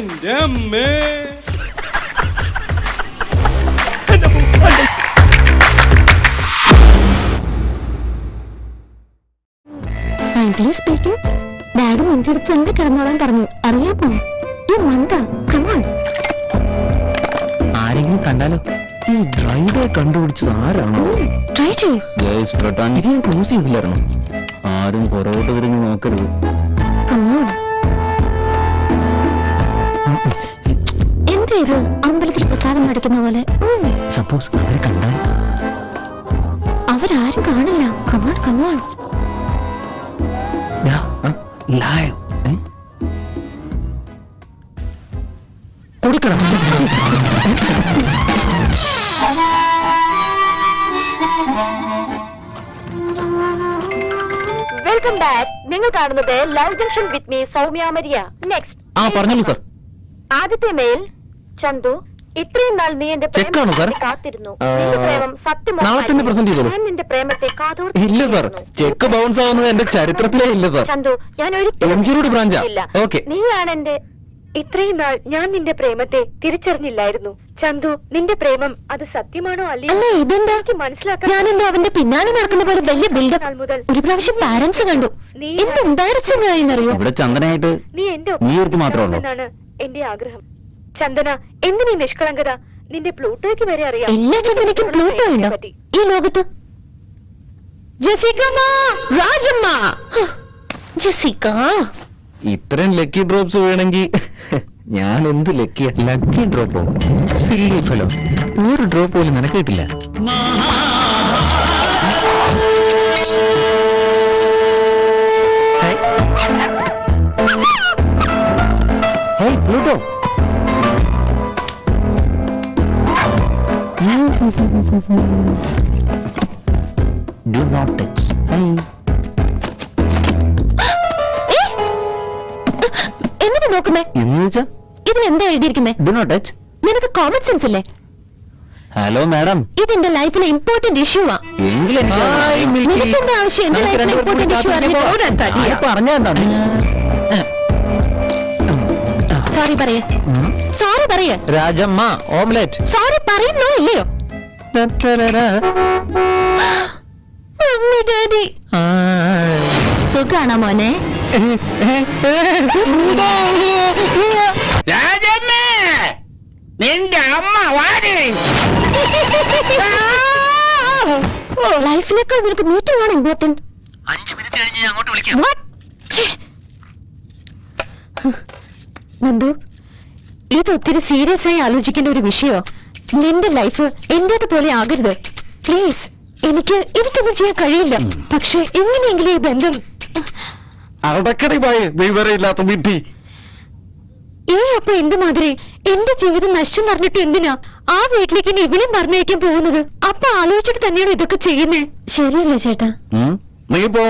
എന്റെ അമ്മേ frankly speaking daddy നിന്റെ അടുത്ത് എന്ത് കിടന്നോളാൻ പറഞ്ഞു അറിയാമോ ഈ മണ്ട കമാൺ ആരെങ്കിലും കണ്ടാലോ? ഈ ഡ്രൈവറെ കണ്ടുപിടിച്ചത് ആരാണോ? ട്രൈ ചെയ്യൂ. ക്ലോസ് ചെയ്തില്ലായിരുന്നു. ആരും പുറകോട്ട് തിരിഞ്ഞ് നോക്കരുത്. എന്താ ഇത്? അമ്പലത്തിൽ പ്രസാദം നടക്കുന്ന പോലെ. സപ്പോസ് അവരെ കണ്ടാൽ? അവരാരും കാണില്ല. Come on come on live കൊടുക്കണം. വെൽക്കം ബാക്ക് നിങ്ങൾ കാണുന്നത് love junction with me Soumya Maria. Next ആ പറഞ്ഞോളൂ സർ ആദ്യത്തെ മെയിൽ ചന്തു ഇത്രയും നാൾ നീ എന്റെ ആണോ, പ്രേമത്തെ കാത്തിരുന്നു ആ, പ്രേമം സത്യമായിരുന്നു. നാളെ തന്നെ present ചെയ്തോളൂ. ഞാൻ നിന്റെ പ്രേമത്തെ കാതോർത്ത് ഇല്ല സർ ചെക്ക് ബൗൺസ് ആവുന്നത് എന്റെ ചരിത്രത്തിലേ ഇല്ല സർ ചന്തു ഞാൻ ഒരിക്കലും എം ജി റോഡ് ബ്രാഞ്ചാ? ഇല്ല. Okay. നീയാണ് എന്റെ ഇത്രയും നാൾ ഞാൻ നിന്റെ പ്രേമത്തെ തിരിച്ചറിഞ്ഞില്ലായിരുന്നു ചന്തു നിന്റെ പ്രേമം അത് സത്യമാണോ അല്ലയോ അല്ല ഇതെന്താ എനിക്ക് മനസ്സിലാക്കാൻ ഞാനെന്താ അവന്റെ പിന്നാലെ നടക്കുന്ന പോലെ വലിയ ബിൽഡപ്പ് നാൾ മുതൽ ഒരു പ്രാവശ്യം പാരന്റ്സ് കണ്ടു എന്ത് എംബാരസിംഗ് ആയെന്നറിയോ ഇവിടെ ചന്ദനായിട്ട് നീ എന്റെ നീ ഒരുത്തി മാത്രമേ ഉള്ളൂ? എന്നാണ് എന്റെ ആഗ്രഹം ചന്ദന എന്തിനീ നിഷ്കളങ്കത? നിന്റെ പ്ലൂട്ടോയ്ക്ക് വരെ അറിയാം. എല്ലാ ചന്ദനയ്ക്കും പ്ലൂട്ടോ ഉണ്ടോ. ഈ ലോകത്ത്? ജസിക്കമ്മ! രാജമ്മ! ജസിക്ക! ഇത്രയും ലക്കി ഡ്രോപ്സ് വേണമെങ്കിൽ ഞാൻ എന്ത് ലക്കിയ ലക്കി ഡ്രോപ്പോ സില്ലി ഫെലോ ഒരു ഡ്രോപ്പ് പോലും നിനക്ക് കിട്ടില്ല ഡു നോട്ട് ടച്ച് എന്നിട്ട് നോക്കുന്നേ? എന്ന് ചോദിച്ചാ? ഇതിൽ എന്താ എഴുതിയിരിക്കുന്നേ? ഡു നോട്ട് ടച്ച് നിനക്ക് കോമൺ സെൻസ് ഇല്ലേ? ഹലോ മാഡം ഇതെന്റെ ലൈഫിലെ ഇമ്പോർട്ടന്റ് ഇഷ്യൂ ആ. എങ്കിലും നിനക്ക് എന്താ ആവശ്യം? എന്റെ ലൈഫിലെ ഇമ്പോർട്ടന്റ് ഇഷ്യൂ അറിഞ്ഞിട്ട് പറഞ്ഞാ സോറി പറയേ. സോറി പറയ. രാജമ്മ ഓംലെറ്റ് സോറി പറയുന്നോ ഇല്ലയോ? Mummy daddy. സുഖാണോ മോനെ? രാജമ്മേ നിന്റെ അമ്മ വാടി. ലൈഫിനേക്കാൾ നിനക്ക് മീറ്റിംഗ് ആണ് ഇമ്പോർട്ടന്റ് നന്ദു. ഇത് ഒത്തിരി സീരിയസ് ആയി ആലോചിക്കേണ്ട ഒരു വിഷയോ? നിന്റെ ലൈഫ് എന്റേത് പോലെ ആകരുത്. പ്ലീസ് എനിക്ക് എനിക്കൊന്നും ചെയ്യാൻ കഴിയില്ല. പക്ഷെ എങ്ങനെയെങ്കിലും ഈ ബന്ധം അടക്കടി പോയി വിവരമില്ലാത്ത വിട്ടി ഏ അപ്പൊ എന്ത് മാതിരി എന്റെ ജീവിതം നശിച്ചു പറഞ്ഞിട്ട് എന്തിനാ ആ വീട്ടിലേക്ക് ഇനി ഇവിടെയും പറഞ്ഞയക്കാൻ പോകുന്നത്? അപ്പൊ ആലോചിച്ചിട്ട് തന്നെയാണ് ഇതൊക്കെ ചെയ്യുന്നേ? ശരിയല്ലേ ചേട്ടാ. നീ പോ.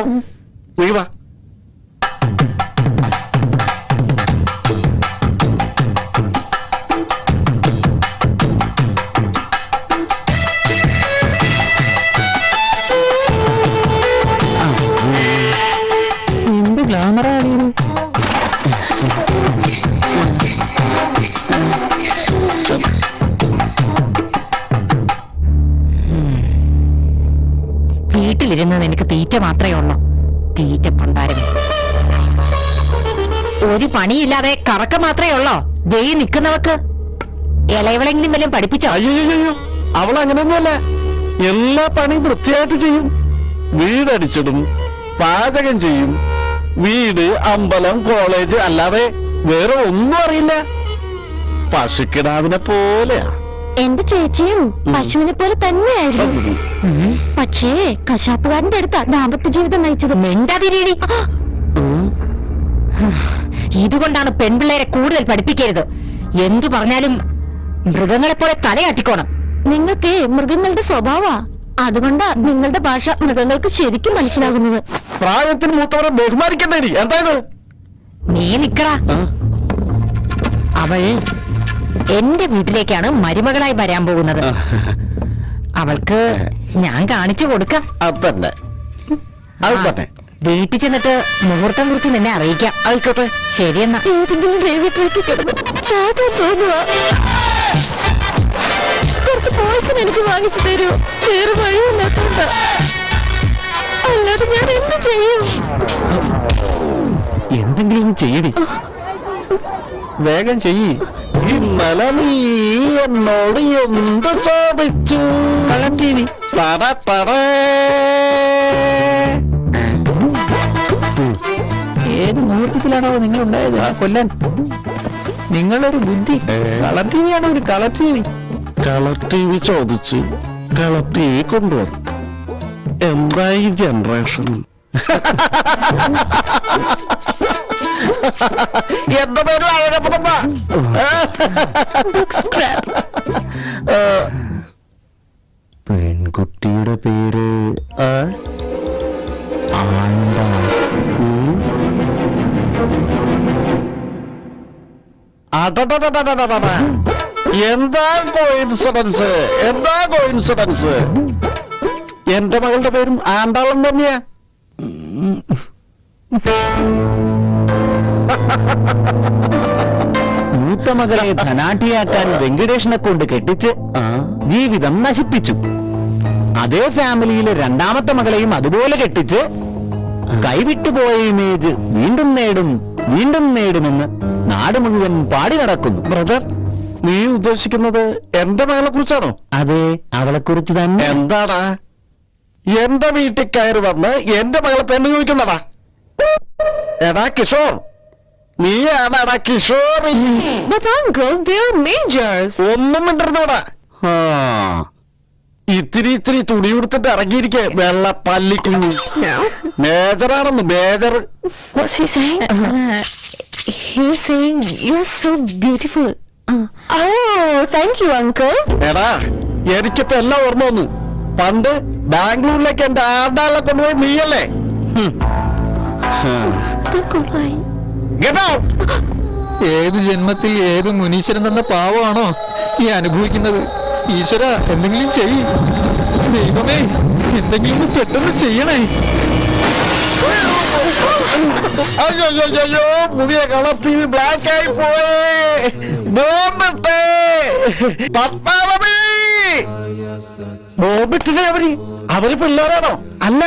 നീ വാ. പണിയില്ലാതെ കറക്ക മാത്രമേ ഉള്ളോ? ദേ നിക്കുന്നവക്ക് ഇളയവളെങ്കിലും വല്ലതും പഠിപ്പിച്ചോ? അയ്യോ അവൾ അങ്ങനെയൊന്നുമല്ല. എല്ലാ പണിയും വൃത്തിയായിട്ട് ചെയ്യും. വീടടിച്ചിടും പാചകം ചെയ്യും. വീട് അമ്പലം കോളേജ് അല്ലാതെ വേറെ ഒന്നും അറിയില്ല. പശുക്കിടാവിനെ പോലെയാ. എന്റെ ചേച്ചിയും പശുവിനെ പോലെ തന്നെയായിരുന്നു. പക്ഷേ കശാപ്പുകാരന്റെ അടുത്താ ദാമ്പത്യ ജീവിതം നയിച്ചത്. മിണ്ടാതിരീടി ഇതുകൊണ്ടാണ് പെൺപിള്ളേരെ കൂടുതൽ പഠിപ്പിക്കരുത്. എന്തു പറഞ്ഞാലും മൃഗങ്ങളെ പോലെ തലയാട്ടിക്കോണം. നിങ്ങൾക്ക് മൃഗങ്ങളുടെ സ്വഭാവ? അതുകൊണ്ടാ നിങ്ങളുടെ ഭാഷ മൃഗങ്ങൾക്ക് ശരിക്കും മനസ്സിലാകുന്നത്. പ്രായത്തിന് മൂത്തവരെ ബഹുമാനിക്കണ്ടേടി. എന്തായത്? നീ നിക്കടാ. അവൾ എന്റെ വീട്ടിലേക്കാണ് മരുമകളായി വരാൻ പോകുന്നത്. അവൾക്ക് ഞാൻ കാണിച്ചു കൊടുക്കാം. അത് തന്നെ. അത് തന്നെ. വീട്ടിൽ ചെന്നിട്ട് മുഹൂർത്തം കുറിച്ച് നിന്നെ അറിയിക്കാം. ആയിക്കോട്ടെ ശരിയെന്നാ ഏതെങ്കിലും റെയിൽവേ ട്രാക്കിൽ കിടന്ന് ചാകാൻ തോന്നുക കുറച്ച് പോയിസൺ എനിക്ക് വാങ്ങിച്ചു തരൂ. വേറെ വഴിയില്ലാത്തോണ്ട അല്ലാതെ ഞാൻ എന്ത് ചെയ്യും? എന്തെങ്കിലും ഒന്ന് ചെയ്യടി. വേഗം ചെയ്യ്. ഇന്നലെ നീ എന്നോട് എന്ത് ചോദിച്ചു? തട തട. ഏത് മുഹൂർത്തത്തിലാണോ നിങ്ങൾ ഉണ്ടായത് കൊല്ലാൻ. നിങ്ങളൊരു ബുദ്ധി. കളർ ടി വി ആണോ ഒരു colour T V colour T V ചോദിച്ച് കളർ ടി വി കൊണ്ടുവന്നു. എന്തായി ജനറേഷൻ എന്റെ പേര് അഴകപ്പെടുന്ന എന്താ കോയിൻസിഡൻസ്? എന്താ കോയിൻസിഡൻസ്? എന്റെ മകളുടെ പേരും ആണ്ടാളം തന്നെയാ. മൂത്ത മകളെ ധനാട്ടിയാക്കാൻ വെങ്കടേഷിനെ കൊണ്ട് കെട്ടിച്ച് ജീവിതം നശിപ്പിച്ചു. അതേ ഫാമിലിയിലെ രണ്ടാമത്തെ മകളെയും അതുപോലെ കെട്ടിച്ച് കൈവിട്ടുപോയ ഇമേജ് വീണ്ടും നേടും വീണ്ടും നേടുമെന്ന് നാട് മുഴുവൻ പാടി നടക്കുന്നു. ബ്രദർ നീ ഉദ്ദേശിക്കുന്നത് എന്റെ മകളെ കുറിച്ചാണോ അതെ അവളെ കുറിച്ച് തന്നെ. എന്താടാ? എന്റെ വീട്ടിൽ കയറി വന്ന് എന്റെ മകളെ പെണ്ണ് ചോദിക്കുന്നടാ എടാ കിഷോർ. നീയാണടാ കിഷോർ. ഒന്നും മിണ്ടരുന്നോടാ ഇത്തിരി ഇത്തിരി തുണി കൊടുത്തിട്ട് ഇറങ്ങിയിരിക്കെ വെള്ള പല്ലിക്കുഞ്ഞു. മേജറാണെന്ന് major. What's he saying? He's saying you're so beautiful. Thank you, uncle. എടാ എനിക്കിപ്പോ എല്ലാം ഓർമ്മ വന്നു. പണ്ട് ബാംഗ്ലൂരിലേക്ക് എന്റെ ആടാളെ കൊണ്ടുപോയി നീയല്ലേ! ഏത് ജന്മത്തിൽ ഏത് മുനീശ്വരൻ തന്ന പാവമാണോ ഈ അനുഭവിക്കുന്നത്? ഈശ്വര എന്തെങ്കിലും ചെയ്. ദൈവമേ എന്തെങ്കിലും പെട്ടെന്ന് ചെയ്യണേ. അയ്യോ അയ്യോ, അയ്യോ, അയ്യോ പുതിയ കളർ ടി വി ബ്ലാക്ക് ആയി പോയി. ബോംബിട്ടേ! പത്മാവതി! ബോംബിട്ടില്ലേ അവർ. അവർ പിള്ളേരാണോ? അല്ല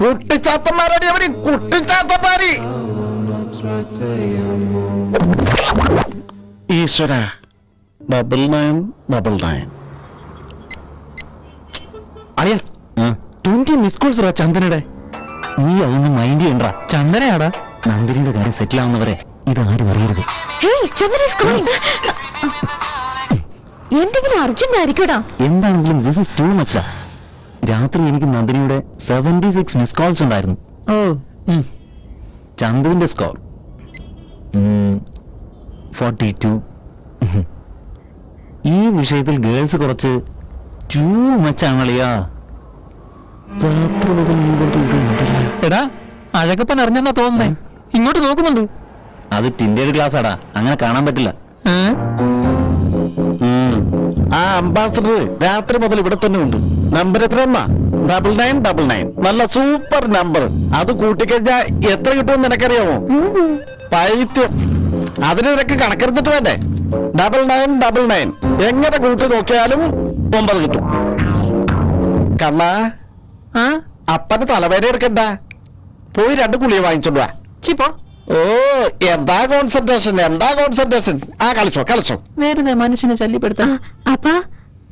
കുട്ടിച്ചാത്തന്മാരാണ് അവർ. കുട്ടിച്ചാത്തന്മാര്! ഈശ്വര. ഡബിൾ നയൻ ഡബിൾ നയൻ അറിയാ ട്വന്റി മിസ് കോൾസ് ചന്ദനയുടെ. നീ അതൊന്നും മൈൻഡ് ചെയ്യണ്ട. ചന്ദനയാടാ. നന്ദിനിയുടെ കാര്യം സെറ്റിൽ ആവുന്നവരെ ഇത് ആരും അറിയരുത്. എന്തെങ്കിലും അർജന്റ് ആയിരിക്കടാ. എന്താണെങ്കിലും ദിസ് ഇസ് ടു. മച്ചാ രാത്രി എനിക്ക് നന്ദിനിയുടെ സെവന്റി സിക്സ് മിസ് കോൾസ് ഉണ്ടായിരുന്നു. ഓ. ചന്ദുവിന്റെ സ്കോർ ഫോർട്ടി ടു ഈ വിഷയത്തിൽ ഗേൾസ് കുറച്ച് ടൂ മച്ച് ആണളിയാ രാത്രി മുതൽ ഈ വണ്ടി എടാ അഴകപ്പൻ അറിഞ്ഞെന്നാ തോന്നുന്നേ. ഇങ്ങോട്ട് നോക്കുന്നുണ്ട്. അത് ടിൻഡേഡ് ഗ്ലാസ് ആടാ അങ്ങനെ കാണാൻ പറ്റില്ല. ആ അംബാസഡർ രാത്രി മുതൽ ഇവിടെ തന്നെ ഉണ്ട്. നമ്പർ എത്ര ഡബിൾ നയൻ ഡബിൾ നയൻ. നല്ല സൂപ്പർ നമ്പർ. അത് കൂട്ടിക്കഴിഞ്ഞാ എത്ര കിട്ടുമെന്ന് നിനക്കറിയാമോ? പൈത്യം. അതിന് നിനക്ക് കണക്കെടുത്തിട്ട് വേണ്ടേ? Double nine double nine. എങ്ങനെ കൂട്ടി നോക്കിയാലും ഒമ്പത് കിട്ടും. കണ്ണ അപ്പന്റെ തലവേദന എടുക്കണ്ട. പോയി രണ്ട് കുളിയെ വാങ്ങിച്ചോണ്ടുവാ ചിപ്പോ? ഓ എന്താ കോൺസെൻട്രേഷൻ എന്താ കോൺസെൻട്രേഷൻ ആ കളിച്ചോ കളിച്ചോ. വെറുതെ മനുഷ്യനെ ശല്യപ്പെടുത്താൻ? അപ്പാ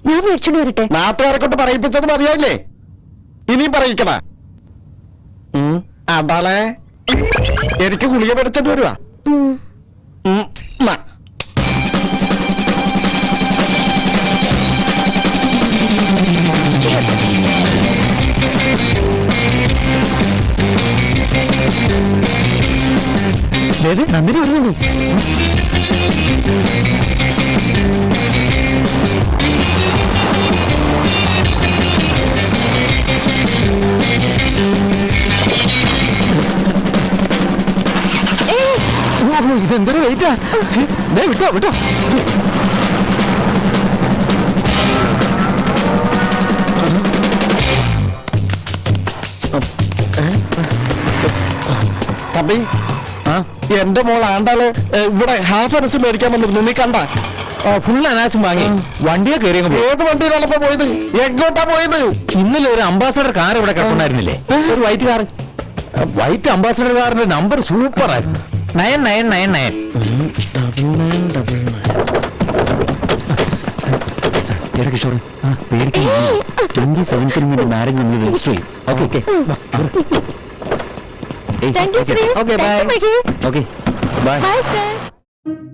ഞാൻ മേടിച്ചോണ്ട് വരട്ടെ. നാട്ടുകാരെ കൊണ്ട് പറയിപ്പിച്ചത് മതിയായില്ലേ? ഇനിയും പറയിക്കണ. അതാളെ എനിക്ക് ഗുളിക പഠിച്ചിട്ട് വരുവാ. നന്ദിനി വരുന്നുണ്ട്. ഇതെന്തൊരു വെയിറ്റാ? വിട്ടോ വിട്ടോ. തമ്പി എന്റെ മോൾ ആണ്ടാൾ ഏ, ഇവിടെ ഹാഫ് അനസ് മേടിക്കാൻ വന്നിരുന്നു. നീ കണ്ട? ഫുൾ അനാശം വാങ്ങി. വണ്ടിയെ കയറി ഏത് വണ്ടിയിലാണ് ഇപ്പൊ പോയത്? എങ്ങോട്ടാ പോയത്? ഇന്നലെ ഒരു അംബാസഡർ കാർ ഇവിടെ കിടപ്പുണ്ടായിരുന്നില്ലേ? ഒരു വൈറ്റ് കാർ വൈറ്റ് അംബാസഡർ കാറിന്റെ നമ്പർ സൂപ്പർ ആയിരുന്നു. Nine nine nine nine. Kishore twenty seven marriage നമ്മൾ രജിസ്റ്റർ ചെയ്യും. Okay okay Thank you, okay. Okay, Thank bye. You, Mickey. Okay, bye. Bye, sir.